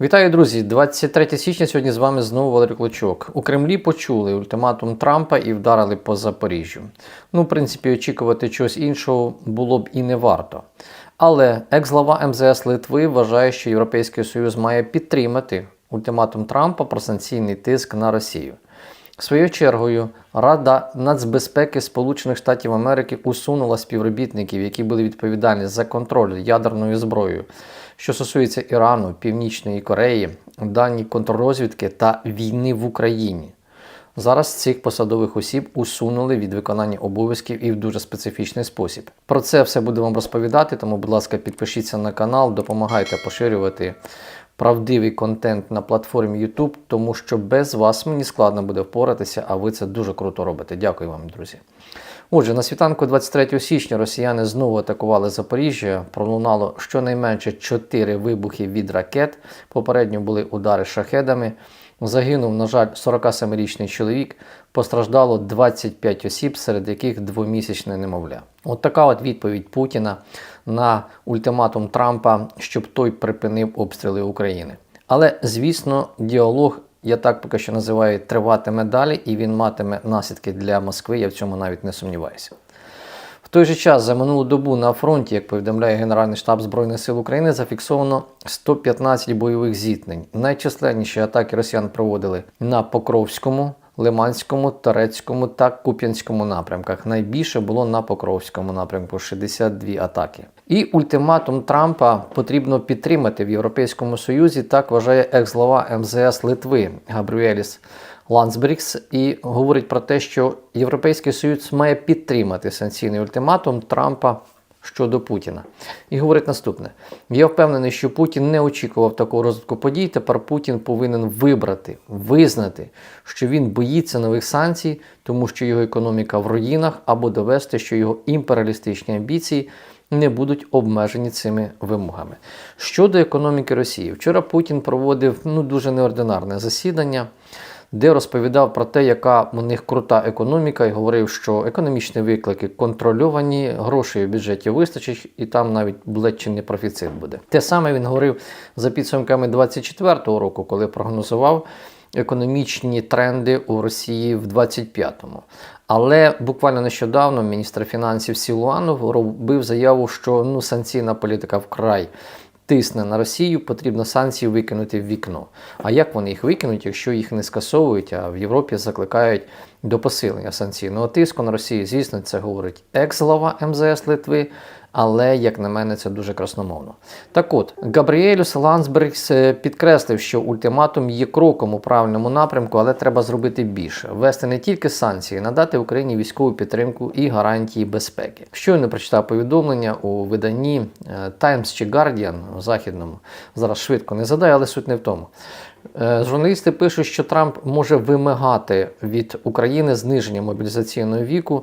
Вітаю, друзі! 23 січня сьогодні з вами знову Валерій Клочок. У Кремлі почули ультиматум Трампа і вдарили по Запоріжжю. Ну, в принципі, очікувати чогось іншого було б і не варто. Але екс-глава МЗС Литви вважає, що Європейський Союз має підтримати ультиматум Трампа про санкційний тиск на Росію. Своєю чергою Рада нацбезпеки Сполучених Штатів Америки усунула співробітників, які були відповідальні за контроль ядерною зброєю, що стосується Ірану, Північної Кореї, дані контррозвідки та війни в Україні. Зараз цих посадових осіб усунули від виконання обов'язків і в дуже специфічний спосіб. Про це все буду вам розповідати, тому, будь ласка, підпишіться на канал, допомагайте поширювати правдивий контент на платформі YouTube, тому що без вас мені складно буде впоратися, а ви це дуже круто робите. Дякую вам, друзі. Отже, на світанку 23 січня росіяни знову атакували Запоріжжя. Пролунало щонайменше 4 вибухи від ракет. Попередньо були удари шахедами. Загинув, на жаль, 47-річний чоловік. Постраждало 25 осіб, серед яких двомісячне немовля. От така от відповідь Путіна на ультиматум Трампа, щоб той припинив обстріли України. Але, звісно, діалог, я так поки що називаю, триватиме далі, і він матиме наслідки для Москви. Я в цьому навіть не сумніваюся. В той же час за минулу добу на фронті, як повідомляє Генеральний штаб Збройних сил України, зафіксовано 115 бойових зіткнень. Найчисленніші атаки росіян проводили на Покровському, Лиманському, Торецькому та Куп'янському напрямках. Найбільше було на Покровському напрямку 62 атаки. І ультиматум Трампа потрібно підтримати в Європейському Союзі. Так вважає екс-глава МЗС Литви Габріеліс Лансбрікс і говорить про те, що Європейський Союз має підтримати санкційний ультиматум Трампа щодо Путіна. І говорить наступне: я впевнений, що Путін не очікував такого розвитку подій. Тепер Путін повинен вибрати, визнати, що він боїться нових санкцій, тому що його економіка в руїнах, або довести, що його імперіалістичні амбіції. Не будуть обмежені цими вимогами. Щодо економіки Росії, вчора Путін проводив ну дуже неординарне засідання де розповідав про те, яка у них крута економіка, і говорив, що економічні виклики контрольовані, грошей в бюджеті вистачить, і там навіть ледь профіцит буде. Те саме він говорив за підсумками 2024 року, коли прогнозував. Економічні тренди у Росії в 25-му. Але буквально нещодавно міністр фінансів Сілуанов робив заяву, що ну санкційна політика вкрай тисне на Росію, потрібно санкції викинути в вікно. А як вони їх викинуть, якщо їх не скасовують, а в Європі закликають до посилення санкційного тиску на Росію? Звісно, це говорить екс-глава МЗС Литви. Але, як на мене, це дуже красномовно. Так от, Габріелюс Лансбергс підкреслив, що ультиматум є кроком у правильному напрямку, але треба зробити більше: ввести не тільки санкції, надати Україні військову підтримку і гарантії безпеки. Щойно прочитав повідомлення у виданні Times чи Guardian у західному. Зараз швидко не задаю, але суть не в тому. Е, журналісти пишуть, що Трамп може вимагати від України зниження мобілізаційного віку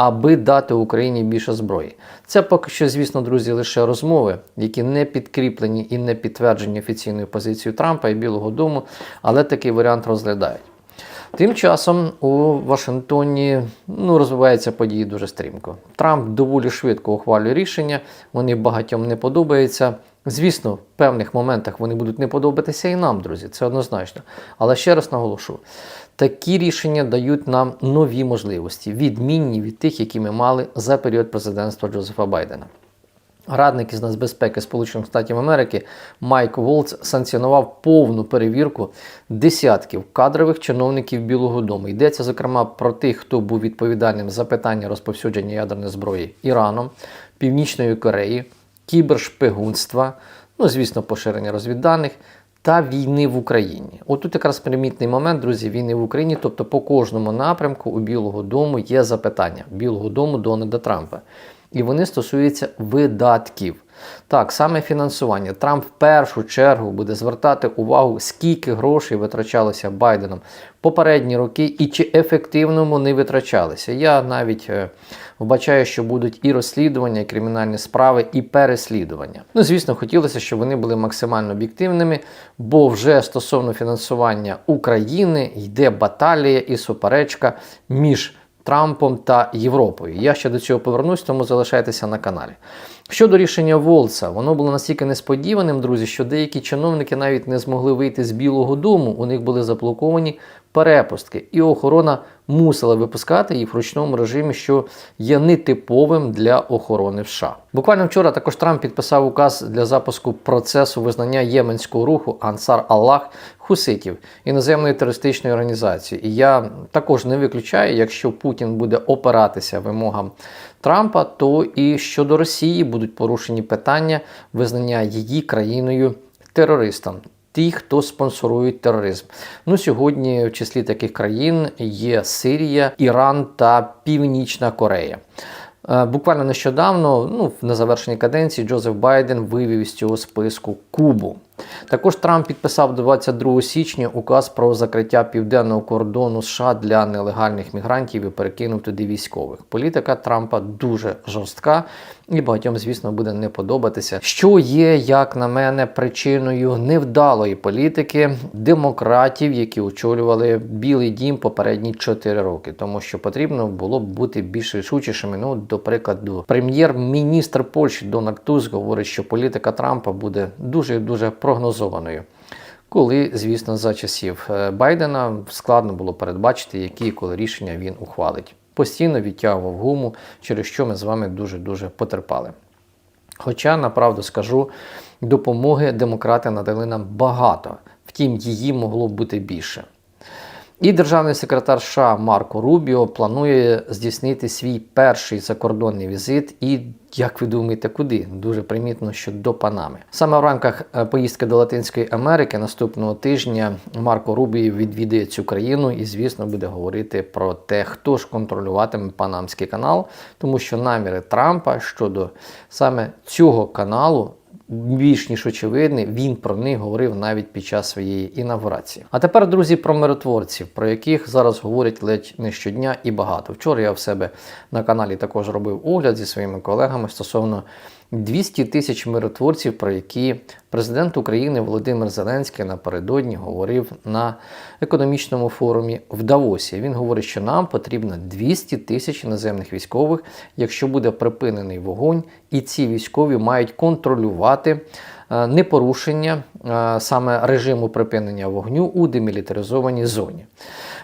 аби дати Україні більше зброї. Це поки що, звісно, друзі, лише розмови, які не підкріплені і не підтверджені офіційною позицією Трампа і Білого Дому, але такий варіант розглядають. Тим часом у Вашингтоні ну, розвиваються події дуже стрімко. Трамп доволі швидко ухвалює рішення, вони багатьом не подобаються. Звісно, в певних моментах вони будуть не подобатися і нам, друзі, це однозначно. Але ще раз наголошу: такі рішення дають нам нові можливості, відмінні від тих, які ми мали за період президентства Джозефа Байдена. Радник із нацбезпеки Сполучених Штатів Америки Майк Волц санкціонував повну перевірку десятків кадрових чиновників Білого Дому. Йдеться зокрема про тих, хто був відповідальним за питання розповсюдження ядерної зброї Іраном, Північної Кореї, кібершпигунства, ну звісно, поширення розвідданих та війни в Україні. Отут якраз примітний момент, друзі, війни в Україні. Тобто, по кожному напрямку у Білого Дому є запитання Білого Дому Дональда Трампа. І вони стосуються видатків. Так, саме фінансування. Трамп в першу чергу буде звертати увагу, скільки грошей витрачалося Байденом попередні роки і чи ефективно вони витрачалися. Я навіть е, вбачаю, що будуть і розслідування, і кримінальні справи, і переслідування. Ну, звісно, хотілося, щоб вони були максимально об'єктивними, бо вже стосовно фінансування України йде баталія і суперечка між. Трампом та Європою. Я ще до цього повернусь, тому залишайтеся на каналі. Щодо рішення Волца, воно було настільки несподіваним, друзі, що деякі чиновники навіть не змогли вийти з Білого Дому. У них були заблоковані перепустки, і охорона мусила випускати їх в ручному режимі, що є нетиповим для охорони в США. Буквально вчора також Трамп підписав указ для запуску процесу визнання єменського руху Ансар Аллах Хуситів іноземної терористичної організації. І я також не виключаю, якщо Путін буде опиратися вимогам Трампа, то і щодо Росії будуть порушені питання визнання її країною терористом. Ті, хто спонсорують тероризм. Ну сьогодні в числі таких країн є Сирія, Іран та Північна Корея. Е, Буквально нещодавно, ну на завершенні каденції, Джозеф Байден вивів з цього списку Кубу. Також Трамп підписав 22 січня указ про закриття південного кордону США для нелегальних мігрантів і перекинув туди військових. Політика Трампа дуже жорстка і багатьом, звісно, буде не подобатися, що є, як на мене, причиною невдалої політики демократів, які очолювали Білий Дім попередні 4 роки, тому що потрібно було б бути більш рішучішими. Ну, до прикладу, прем'єр-міністр Польщі Дональд Туск говорить, що політика Трампа буде дуже дуже прогнозованою. Коли, звісно, за часів е, Байдена складно було передбачити, які і коли рішення він ухвалить. Постійно відтягував гуму, через що ми з вами дуже-дуже потерпали. Хоча, направду скажу, допомоги демократи надали нам багато, втім, її могло бути більше. І державний секретар США Марко Рубіо планує здійснити свій перший закордонний візит. І як ви думаєте, куди? Дуже примітно, що до Панами. Саме в рамках е, поїздки до Латинської Америки наступного тижня Марко Рубіо відвідає цю країну і, звісно, буде говорити про те, хто ж контролюватиме Панамський канал, тому що наміри Трампа щодо саме цього каналу більш ніж очевидний, він про них говорив навіть під час своєї інавгурації. А тепер, друзі, про миротворців, про яких зараз говорять ледь не щодня і багато. Вчора я в себе на каналі також робив огляд зі своїми колегами стосовно 200 тисяч миротворців, про які президент України Володимир Зеленський напередодні говорив на економічному форумі в Давосі. Він говорить, що нам потрібно 200 тисяч іноземних військових, якщо буде припинений вогонь, і ці військові мають контролювати. е, Непорушення е, саме режиму припинення вогню у демілітаризованій зоні.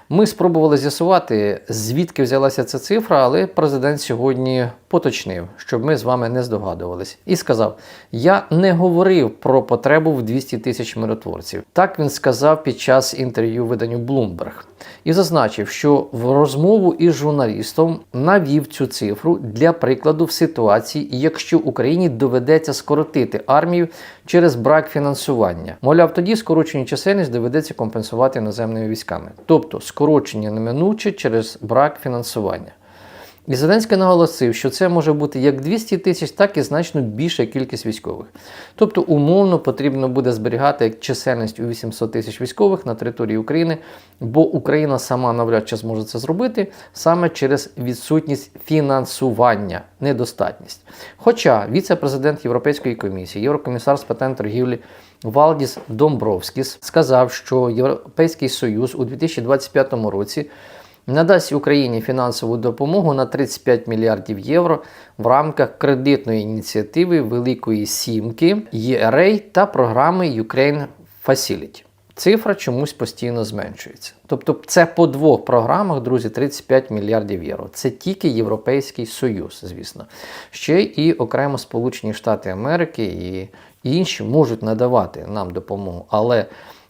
Ми спробували з'ясувати, звідки взялася ця цифра, але президент сьогодні поточнив, щоб ми з вами не здогадувались, і сказав: Я не говорив про потребу в 200 тисяч миротворців. Так він сказав під час інтерв'ю виданню Bloomberg. І зазначив, що в розмову із журналістом навів цю цифру для прикладу в ситуації, якщо Україні доведеться скоротити армію через брак фінансування. Мовляв, тоді скорочені чисельність доведеться компенсувати іноземними військами, тобто скорочення неминуче через брак фінансування. І Зеленський наголосив, що це може бути як 200 тисяч, так і значно більша кількість військових. Тобто, умовно потрібно буде зберігати чисельність у 800 тисяч військових на території України, бо Україна сама навряд чи зможе це зробити саме через відсутність фінансування, недостатність. Хоча віце-президент Європейської комісії, єврокомісар з питань торгівлі Валдіс Домбровскіс сказав, що Європейський Союз у 2025 році надасть Україні фінансову допомогу на 35 мільярдів євро в рамках кредитної ініціативи Великої Сімки ЄРА та програми Ukraine Facility. Цифра чомусь постійно зменшується. Тобто, це по двох програмах, друзі, 35 мільярдів євро. Це тільки Європейський Союз, звісно. Ще і окремо Сполучені Штати Америки і інші можуть надавати нам допомогу. Але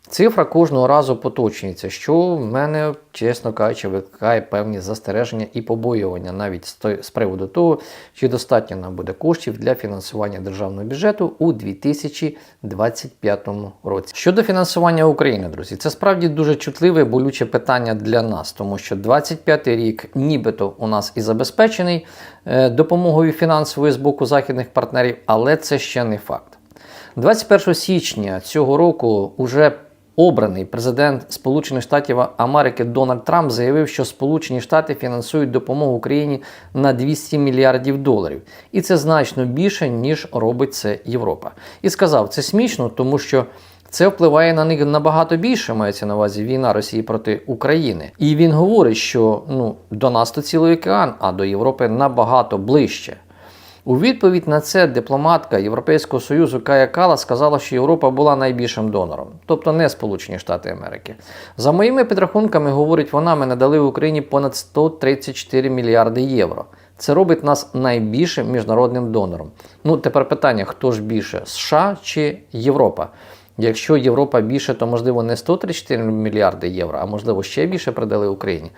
Цифра кожного разу поточнюється, що в мене, чесно кажучи, викликає певні застереження і побоювання навіть з приводу того, чи достатньо нам буде коштів для фінансування державного бюджету у 2025 році. Щодо фінансування України, друзі, це справді дуже чутливе, болюче питання для нас, тому що 25 рік, нібито у нас і забезпечений е, допомогою фінансової з боку західних партнерів, але це ще не факт. 21 січня цього року уже обраний президент Сполучених Штатів Америки Дональд Трамп заявив, що Сполучені Штати фінансують допомогу Україні на 200 мільярдів доларів, і це значно більше ніж робить це Європа. І сказав, це смішно, тому що. Це впливає на них набагато більше, мається на увазі війна Росії проти України. І він говорить, що ну, до нас то цілий океан, а до Європи набагато ближче. У відповідь на це дипломатка Європейського Союзу Кая Кала сказала, що Європа була найбільшим донором, тобто не Сполучені Штати Америки. За моїми підрахунками, говорить вона, ми надали Україні понад 134 мільярди євро. Це робить нас найбільшим міжнародним донором. Ну, тепер питання: хто ж більше США чи Європа? Якщо Європа більше, то можливо не 134 мільярди євро, а можливо ще більше придали Україні.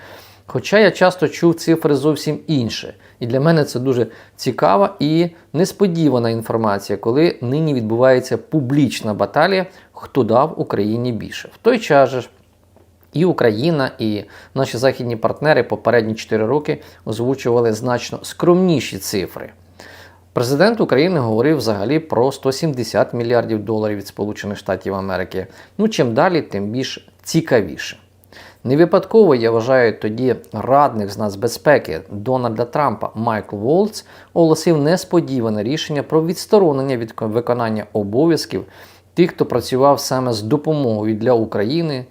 Хоча я часто чув цифри зовсім інші. І для мене це дуже цікава і несподівана інформація, коли нині відбувається публічна баталія, хто дав Україні більше. В той час же і Україна, і наші західні партнери попередні 4 роки озвучували значно скромніші цифри. Президент України говорив взагалі про 170 мільярдів доларів від Сполучених Штатів Америки. Ну, чим далі, тим більш цікавіше. Не випадково я вважаю тоді радник з нацбезпеки Дональда Трампа Майкл Волц оголосив несподіване рішення про відсторонення від виконання обов'язків тих, хто працював саме з допомогою для України,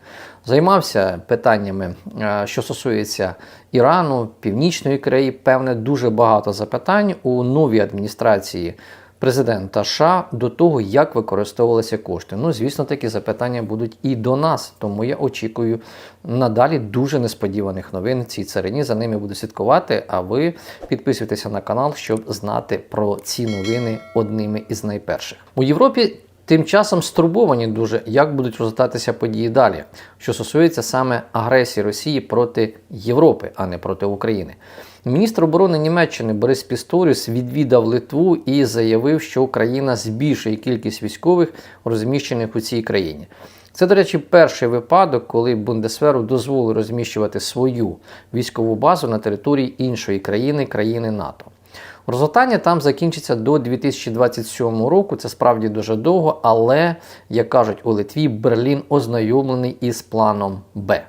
займався питаннями, е, що стосується Ірану, Північної Кореї. Певне, дуже багато запитань у новій адміністрації президента США до того, як використовувалися кошти. Ну, звісно, такі запитання будуть і до нас. Тому я очікую надалі дуже несподіваних новин цій царині. За ними буду слідкувати. А ви підписуйтеся на канал, щоб знати про ці новини одними із найперших. У Європі. Тим часом стурбовані дуже, як будуть розгортатися події далі, що стосується саме агресії Росії проти Європи, а не проти України. Міністр оборони Німеччини Борис Пісторіус відвідав Литву і заявив, що Україна збільшує кількість військових, розміщених у цій країні. Це, до речі, перший випадок, коли Бундесверу дозволили розміщувати свою військову базу на території іншої країни, країни НАТО. Розгортання там закінчиться до 2027 року. Це справді дуже довго, але, як кажуть у Литві, Берлін ознайомлений із планом Б.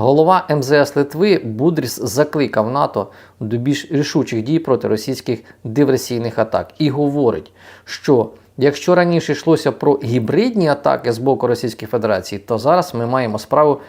Голова МЗС Литви Будріс закликав НАТО до більш рішучих дій проти російських диверсійних атак і говорить, що якщо раніше йшлося про гібридні атаки з боку Російської Федерації, то зараз ми маємо справу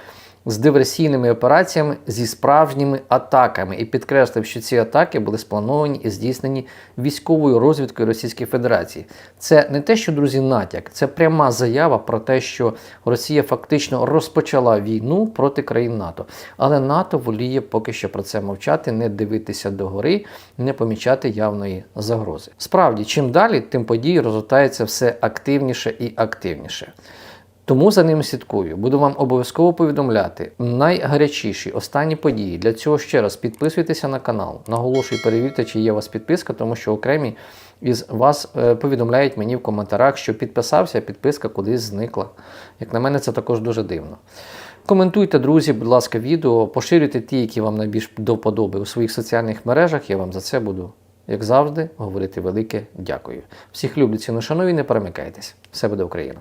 з диверсійними операціями зі справжніми атаками і підкреслив, що ці атаки були сплановані і здійснені військовою розвідкою Російської Федерації. Це не те, що друзі, натяк, це пряма заява про те, що Росія фактично розпочала війну проти країн НАТО. Але НАТО воліє поки що про це мовчати, не дивитися догори, не помічати явної загрози. Справді, чим далі, тим події розгортаються все активніше і активніше. Тому за ним слідкую. Буду вам обов'язково повідомляти найгарячіші останні події. Для цього ще раз підписуйтеся на канал. Наголошую, перевірте, чи є у вас підписка, тому що окремі із вас е, повідомляють мені в коментарях, що підписався, підписка кудись зникла. Як на мене, це також дуже дивно. Коментуйте, друзі, будь ласка, відео, поширюйте ті, які вам найбільш до вподоби у своїх соціальних мережах. Я вам за це буду, як завжди, говорити велике дякую. Всіх люблю, ціну шановні, не перемикайтесь. Все буде Україна!